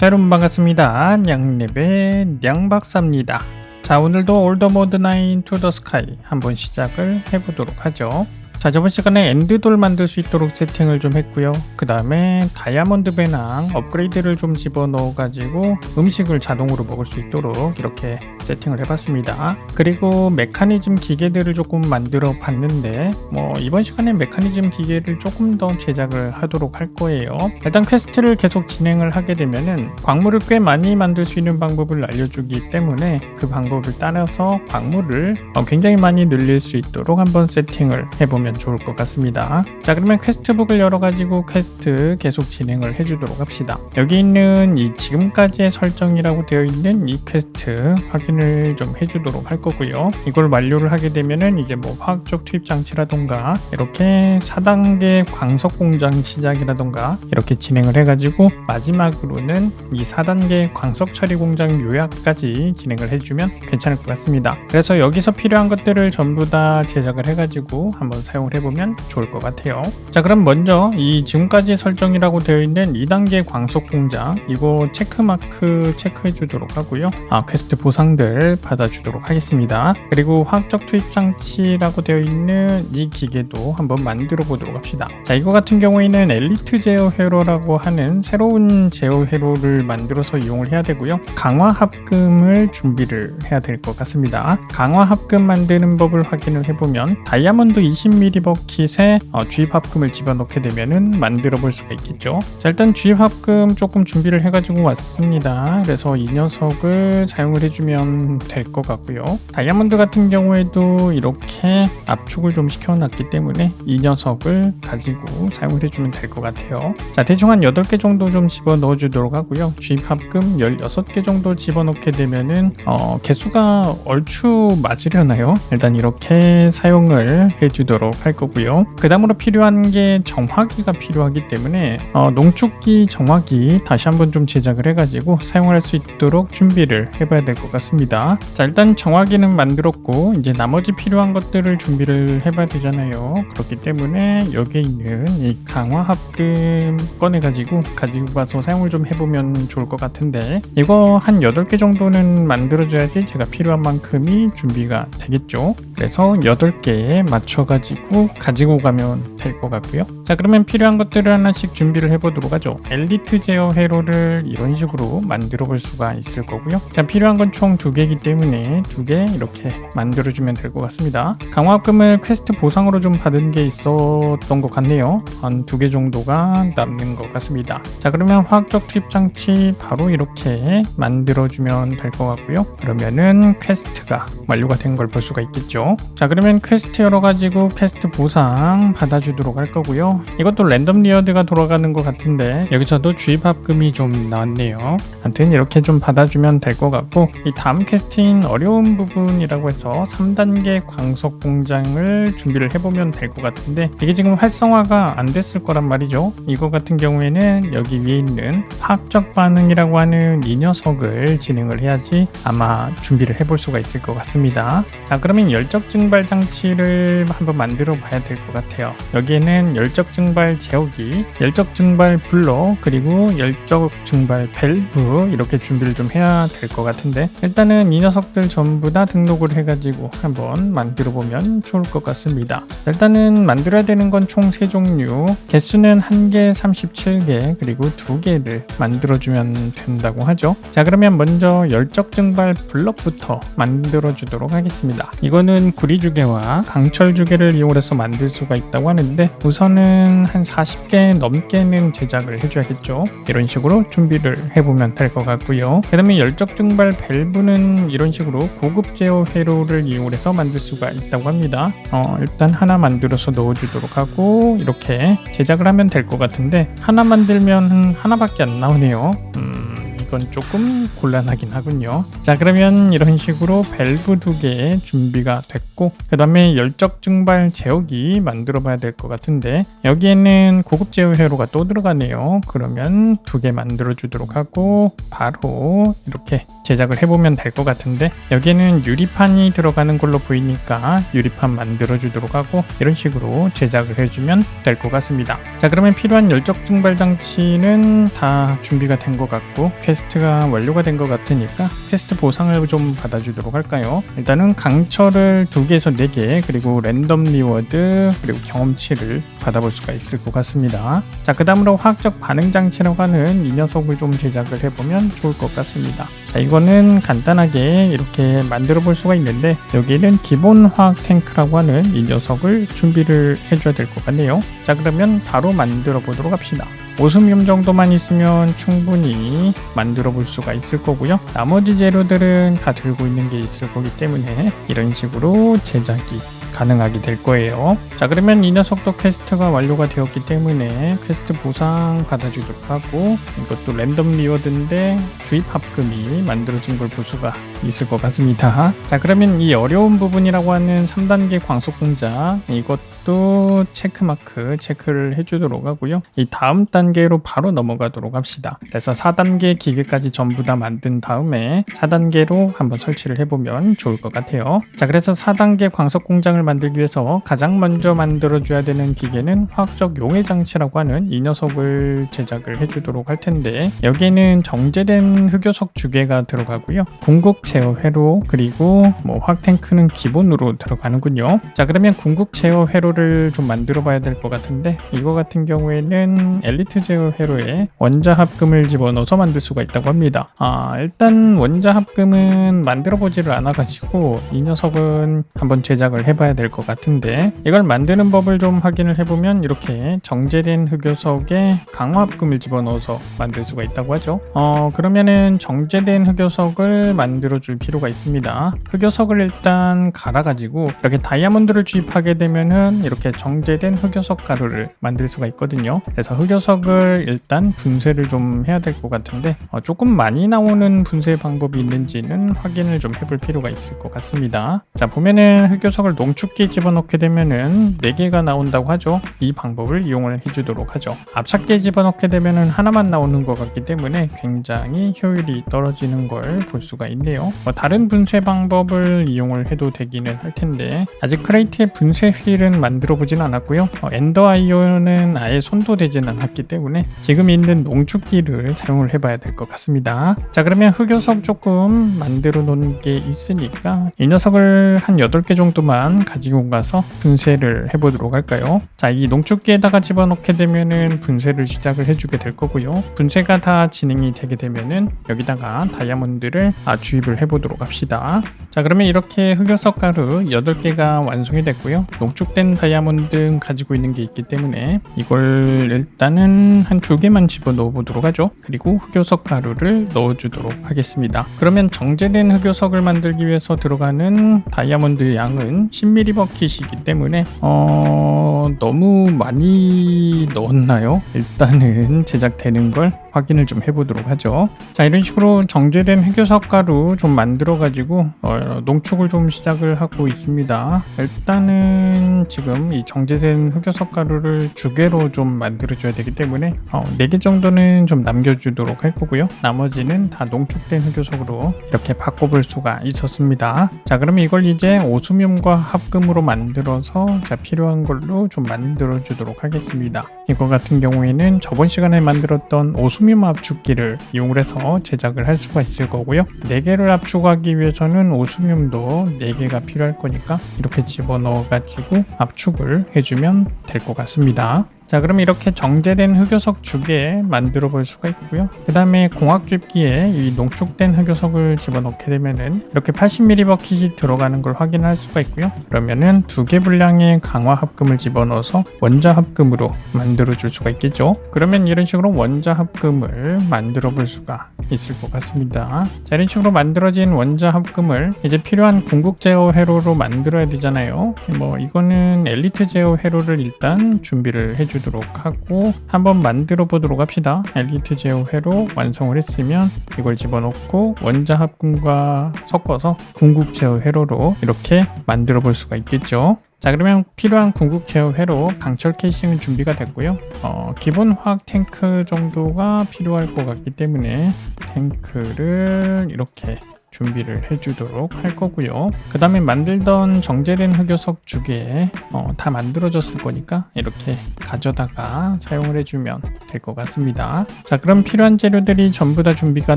자 여러분 반갑습니다. 냥랩의 냥박사입니다. 자 오늘도 올더모드 9 투더 스카이 한번 시작을 해보도록 하죠. 자 저번 시간에 엔드돌 만들 수 있도록 세팅을 좀 했고요. 그 다음에 다이아몬드 배낭 업그레이드를 좀 집어넣어 가지고 음식을 자동으로 먹을 수 있도록 이렇게 세팅을 해봤습니다. 그리고 메커니즘 기계들을 조금 만들어 봤는데 뭐 이번 시간에 메커니즘 기계를 조금 더 제작을 하도록 할 거예요. 일단 퀘스트를 계속 진행을 하게 되면은 광물을 꽤 많이 만들 수 있는 방법을 알려주기 때문에 그 방법을 따라서 광물을 어, 굉장히 많이 늘릴 수 있도록 한번 세팅을 해보면 보시면 좋을 것 같습니다. 자 그러면 퀘스트북을 열어가지고 퀘스트 계속 진행을 해주도록 합시다. 여기 있는 이 지금까지의 설정이라고 되어 있는 이 퀘스트 확인을 좀 해주도록 할 거고요. 이걸 완료를 하게 되면은 이제 뭐 화학적 투입 장치라던가 이렇게 4단계 광석 공장 시작이라던가 이렇게 진행을 해가지고 마지막으로는 이 4단계 광석 처리 공장 요약까지 진행을 해주면 괜찮을 것 같습니다. 그래서 여기서 필요한 것들을 전부 다 제작을 해가지고 한번 사용 사용을 해보면 좋을 것 같아요. 자 그럼 먼저 이 지금까지 설정이라고 되어 있는 2단계 광속 공장 이거 체크마크 체크해 주도록 하고요. 아 퀘스트 보상들 받아 주도록 하겠습니다. 그리고 화학적 투입 장치라고 되어 있는 이 기계도 한번 만들어 보도록 합시다. 자 이거 같은 경우에는 엘리트 제어 회로라고 하는 새로운 제어 회로를 만들어서 이용을 해야 되고요. 강화 합금을 준비를 해야 될 것 같습니다. 강화 합금 만드는 법을 확인을 해보면 다이아몬드 20mm 버킷에 어, 주입 합금을 집어넣게 되면은 만들어 볼 수가 있겠죠. 자, 일단 주입 합금 조금 준비를 해가지고 왔습니다. 그래서 이 녀석을 사용을 해주면 될 것 같고요. 다이아몬드 같은 경우에도 이렇게 압축을 좀 시켜놨기 때문에 이 녀석을 가지고 사용을 해주면 될 것 같아요. 자, 대충 한 8개 정도 좀 집어 넣어 주도록 하고요. 주입 합금 16개 정도 집어넣게 되면은 어, 개수가 얼추 맞으려나요? 일단 이렇게 사용을 해주도록 할 거고요. 그 다음으로 필요한 게 정화기가 필요하기 때문에 어, 농축기 정화기 다시 한번 좀 제작을 해가지고 사용할 수 있도록 준비를 해봐야 될 것 같습니다. 자 일단 정화기는 만들었고 이제 나머지 필요한 것들을 준비를 해봐야 되잖아요. 그렇기 때문에 여기에 있는 이 강화 합금 꺼내가지고 가지고 가서 사용을 좀 해보면 좋을 것 같은데 이거 한 8개 정도는 만들어줘야지 제가 필요한 만큼이 준비가 되겠죠. 그래서 8개에 맞춰가지고 가지고 가지고 가면 될 것 같고요. 자 그러면 필요한 것들을 하나씩 준비를 해보도록 하죠. 엘리트 제어 회로를 이런 식으로 만들어 볼 수가 있을 거고요. 자 필요한 건 총 두 개이기 때문에 두 개 이렇게 만들어주면 될 것 같습니다. 강화금을 퀘스트 보상으로 좀 받은 게 있었던 것 같네요. 한 두 개 정도가 남는 것 같습니다. 자 그러면 화학적 투입 장치 바로 이렇게 만들어주면 될 것 같고요. 그러면은 퀘스트가 완료가 된 걸 볼 수가 있겠죠. 자 그러면 퀘스트 열어가지고 퀘스트 퀘스트 보상 받아주도록 할 거고요. 이것도 랜덤 리어드가 돌아가는 것 같은데 여기서도 주입 합금이 좀 나왔네요. 아무튼 이렇게 좀 받아주면 될 것 같고 이 다음 퀘스트인 어려운 부분이라고 해서 3단계 광석 공장을 준비를 해보면 될 것 같은데 이게 지금 활성화가 안 됐을 거란 말이죠. 이거 같은 경우에는 여기 위에 있는 화학적 반응이라고 하는 이 녀석을 진행을 해야지 아마 준비를 해볼 수가 있을 것 같습니다. 자 그러면 열적 증발 장치를 한번 만들 어 만들어 봐야 될 것 같아요. 여기에는 열적 증발 제어기, 열적 증발 블러, 그리고 열적 증발 밸브 이렇게 준비를 좀 해야 될 것 같은데 일단은 이 녀석들 전부 다 등록을 해가지고 한번 만들어 보면 좋을 것 같습니다. 일단은 만들어야 되는 건 총 3종류, 개수는 1개 37개, 그리고 2개를 만들어주면 된다고 하죠. 자 그러면 먼저 열적 증발 블럭부터 만들어 주도록 하겠습니다. 이거는 구리주개와 강철주개를 이용 해서 해서 만들 수가 있다고 하는데 우선은 한 40개 넘게는 제작을 해줘야겠죠. 이런 식으로 준비를 해보면 될 것 같고요. 그 다음에 열적 증발 밸브는 이런 식으로 고급 제어 회로를 이용해서 만들 수가 있다고 합니다. 어, 일단 하나 만들어서 넣어주도록 하고 이렇게 제작을 하면 될 것 같은데 하나 만들면 하나밖에 안 나오네요. 음, 이건 조금 곤란하긴 하군요. 자 그러면 이런 식으로 밸브 두 개 준비가 됐고 그 다음에 열적 증발 제어기 만들어 봐야 될 것 같은데 여기에는 고급 제어 회로가 또 들어가네요. 그러면 두 개 만들어 주도록 하고 바로 이렇게 제작을 해보면 될 것 같은데 여기에는 유리판이 들어가는 걸로 보이니까 유리판 만들어 주도록 하고 이런 식으로 제작을 해주면 될 것 같습니다. 자 그러면 필요한 열적 증발 장치는 다 준비가 된 것 같고 퀘스 트가 완료가 된 것 같으니까 퀘스트 보상을 좀 받아주도록 할까요? 일단은 강철을 두 개에서 네개 그리고 랜덤 리워드 그리고 경험치를 받아볼 수가 있을 것 같습니다. 자 그 다음으로 화학적 반응 장치라고 하는 이 녀석을 좀 제작을 해보면 좋을 것 같습니다. 자, 이거는 간단하게 이렇게 만들어 볼 수가 있는데 여기는 기본 화학 탱크라고 하는 이 녀석을 준비를 해줘야 될 것 같네요. 자 그러면 바로 만들어 보도록 합시다. 오스뮴 정도만 있으면 충분히 만들어 볼 수가 있을 거고요. 나머지 재료들은 다 들고 있는 게 있을 거기 때문에 이런 식으로 제작이 가능하게 될 거예요. 자 그러면 이 녀석도 퀘스트가 완료가 되었기 때문에 퀘스트 보상 받아주도록 하고 이것도 랜덤 리워드인데 주입 합금이 만들어진 걸 볼 수가 있을 것 같습니다. 자 그러면 이 어려운 부분이라고 하는 3단계 광속 공자 이것 도 체크마크 체크를 해주도록 하고요. 이 다음 단계로 바로 넘어가도록 합시다. 그래서 4단계 기계까지 전부 다 만든 다음에 4단계로 한번 설치를 해보면 좋을 것 같아요. 자 그래서 4단계 광석 공장을 만들기 위해서 가장 먼저 만들어줘야 되는 기계는 화학적 용해 장치라고 하는 이 녀석을 제작을 해주도록 할 텐데 여기에는 정제된 흑요석 주개가 들어가고요. 궁극 제어 회로 그리고 뭐 화학 탱크는 기본으로 들어가는군요. 자 그러면 궁극 제어 회로를 좀 만들어 봐야 될 것 같은데 이거 같은 경우에는 엘리트 제어 회로에 원자 합금을 집어넣어서 만들 수가 있다고 합니다. 아 일단 원자 합금은 만들어 보지를 않아 가지고 이 녀석은 한번 제작을 해봐야 될 것 같은데 이걸 만드는 법을 좀 확인을 해보면 이렇게 정제된 흑요석에 강화 합금을 집어넣어서 만들 수가 있다고 하죠. 어 그러면은 정제된 흑요석을 만들어 줄 필요가 있습니다. 흑요석을 일단 갈아 가지고 이렇게 다이아몬드를 주입하게 되면은 이렇게 정제된 흑요석 가루를 만들 수가 있거든요. 그래서 흑요석을 일단 분쇄를 좀 해야 될 것 같은데 어, 조금 많이 나오는 분쇄 방법이 있는지는 확인을 좀 해볼 필요가 있을 것 같습니다. 자 보면은 흑요석을 농축기에 집어넣게 되면은 4개가 나온다고 하죠. 이 방법을 이용을 해주도록 하죠. 압착기에 집어넣게 되면은 하나만 나오는 것 같기 때문에 굉장히 효율이 떨어지는 걸 볼 수가 있네요. 뭐 다른 분쇄 방법을 이용을 해도 되기는 할 텐데 아직 크레이트의 분쇄 휠은 만들어 보진 않았고요. 어, 엔더 아이오는 아예 손도 되진 않았기 때문에 지금 있는 농축기를 사용을 해봐야 될 것 같습니다. 자 그러면 흑요석 조금 만들어 놓은 게 있으니까 이 녀석을 한 8개 정도만 가지고 가서 분쇄를 해보도록 할까요? 자 이 농축기에다가 집어넣게 되면은 분쇄를 시작을 해주게 될 거고요. 분쇄가 다 진행이 되게 되면은 여기다가 다이아몬드를 아, 주입을 해보도록 합시다. 자 그러면 이렇게 흑요석 가루 8개가 완성이 됐고요. 농축된 다이아몬드 가지고 있는 게 있기 때문에 이걸 일단은 한 두 개만 집어 넣어 보도록 하죠. 그리고 흑요석 가루를 넣어주도록 하겠습니다. 그러면 정제된 흑요석을 만들기 위해서 들어가는 다이아몬드 양은 10mm 버킷이기 때문에 어 너무 많이 넣었나요? 일단은 제작되는 걸 확인을 좀 해보도록 하죠. 자 이런 식으로 정제된 흑요석 가루 좀 만들어 가지고 어, 농축을 좀 시작을 하고 있습니다. 일단은 지금 이 정제된 흑요석 가루를 주개로 좀 만들어 줘야 되기 때문에 어, 4개 정도는 좀 남겨주도록 할 거고요. 나머지는 다 농축된 흑요석으로 이렇게 바꿔볼 수가 있었습니다. 자 그러면 이걸 이제 오수뮴과 합금으로 만들어서 자 필요한 걸로 좀 만들어 주도록 하겠습니다. 이거 같은 경우에는 저번 시간에 만들었던 오수 뮴 압축기를 이용을 해서 제작을 할 수가 있을 거고요. 4개를 압축하기 위해서는 오수뮴도 4개가 필요할 거니까 이렇게 집어넣어 가지고 압축을 해주면 될 것 같습니다. 자 그럼 이렇게 정제된 흑요석 주개 만들어 볼 수가 있고요. 그 다음에 공학집기에 이 농축된 흑요석을 집어넣게 되면은 이렇게 80mm 버킷이 들어가는 걸 확인할 수가 있고요. 그러면은 두 개 분량의 강화 합금을 집어넣어서 원자 합금으로 만들어 줄 수가 있겠죠? 그러면 이런 식으로 원자 합금을 만들어 볼 수가 있을 것 같습니다. 자 이런 식으로 만들어진 원자 합금을 이제 필요한 궁극 제어 회로로 만들어야 되잖아요. 뭐 이거는 엘리트 제어 회로를 일단 준비를 해주 해주도록 하고 한번 만들어 보도록 합시다. 엘리트 제어 회로 완성을 했으면 이걸 집어넣고 원자 합금과 섞어서 궁극 제어 회로로 이렇게 만들어 볼 수가 있겠죠. 자 그러면 필요한 궁극 제어 회로 강철 케이싱은 준비가 됐고요. 어, 기본 화학 탱크 정도가 필요할 것 같기 때문에 탱크를 이렇게 준비를 해주도록 할 거고요. 그 다음에 만들던 정제된 흑요석 주게 어, 다 만들어졌을 거니까 이렇게 가져다가 사용을 해주면 될 것 같습니다. 자 그럼 필요한 재료들이 전부 다 준비가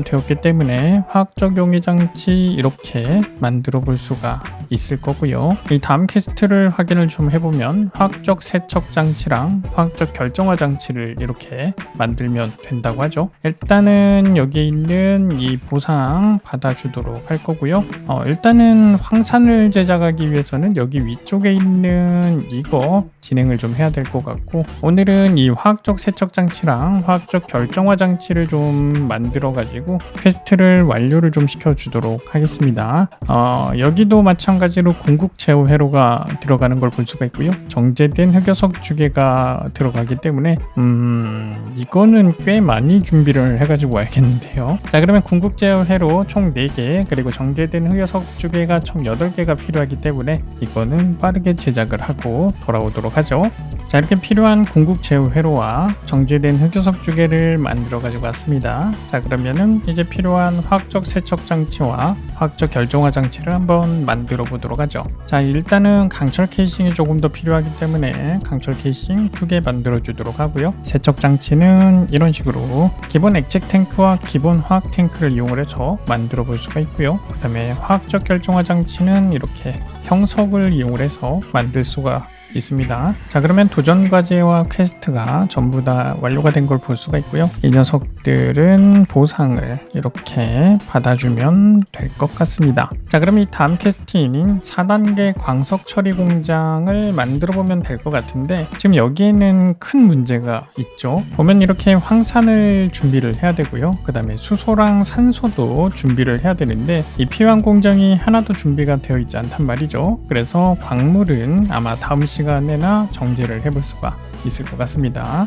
되었기 때문에 화학적 용해 장치 이렇게 만들어 볼 수가 있을 거고요. 이 다음 퀘스트를 확인을 좀 해보면 화학적 세척 장치랑 화학적 결정화 장치를 이렇게 만들면 된다고 하죠. 일단은 여기 있는 이 보상 받아주도록 할 거고요. 어, 일단은 황산을 제작하기 위해서는 여기 위쪽에 있는 이거 진행을 좀 해야 될 것 같고 오늘은 이 화학적 세척 장치랑 화학적 결정화 장치를 좀 만들어 가지고 퀘스트를 완료를 좀 시켜 주도록 하겠습니다. 어, 여기도 마찬가지로 궁극 제어 회로가 들어가는 걸 볼 수가 있고요. 정제된 흑요석 주개가 들어가기 때문에 음 이거는 꽤 많이 준비를 해가지고 와야겠는데요. 자 그러면 궁극 제어 회로 총 4개 그리고 정제된 흑요석 주개가 총 8개가 필요하기 때문에 이거는 빠르게 제작을 하고 돌아오도록 하죠. 자 이렇게 필요한 궁극 제어 회로와 정제된 흑요석 주개를 만들어 가지고 왔습니다. 자 그러면은 이제 필요한 화학적 세척 장치와 화학적 결정화 장치를 한번 만들어 보도록 하죠. 자 일단은 강철 케이싱이 조금 더 필요하기 때문에 강철 케이싱 두 개 만들어 주도록 하고요. 세척 장치는 이런 식으로 기본 액체 탱크와 기본 화학 탱크를 이용을 해서 만들어 볼 수가 있고요. 그 다음에 화학적 결정화 장치는 이렇게 형석을 이용을 해서 만들 수가 있습니다. 자 그러면 도전 과제와 퀘스트가 전부 다 완료가 된 걸 볼 수가 있고요. 이 녀석들은 보상을 이렇게 받아주면 될 것 같습니다. 자 그럼 이 다음 퀘스트인 4단계 광석 처리 공장을 만들어 보면 될 것 같은데 지금 여기에는 큰 문제가 있죠. 보면 이렇게 황산을 준비를 해야 되고요. 그 다음에 수소랑 산소도 준비를 해야 되는데 이 필요한 공장이 하나도 준비가 되어 있지 않단 말이죠. 그래서 광물은 아마 다음 시간 에나 정제를 해볼 수가 있을 것 같습니다.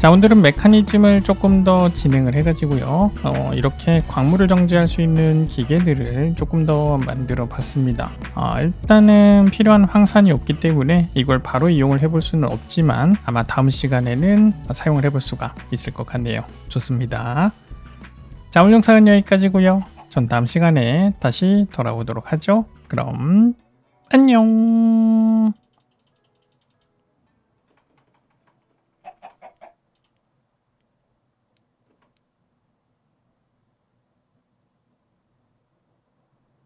자 오늘은 메커니즘을 조금 더 진행을 해가지고요. 어, 이렇게 광물을 정제할 수 있는 기계들을 조금 더 만들어 봤습니다. 어, 일단은 필요한 황산이 없기 때문에 이걸 바로 이용을 해볼 수는 없지만 아마 다음 시간에는 사용을 해볼 수가 있을 것 같네요. 좋습니다. 자 오늘 영상은 여기까지고요. 전 다음 시간에 다시 돌아오도록 하죠. 그럼 안녕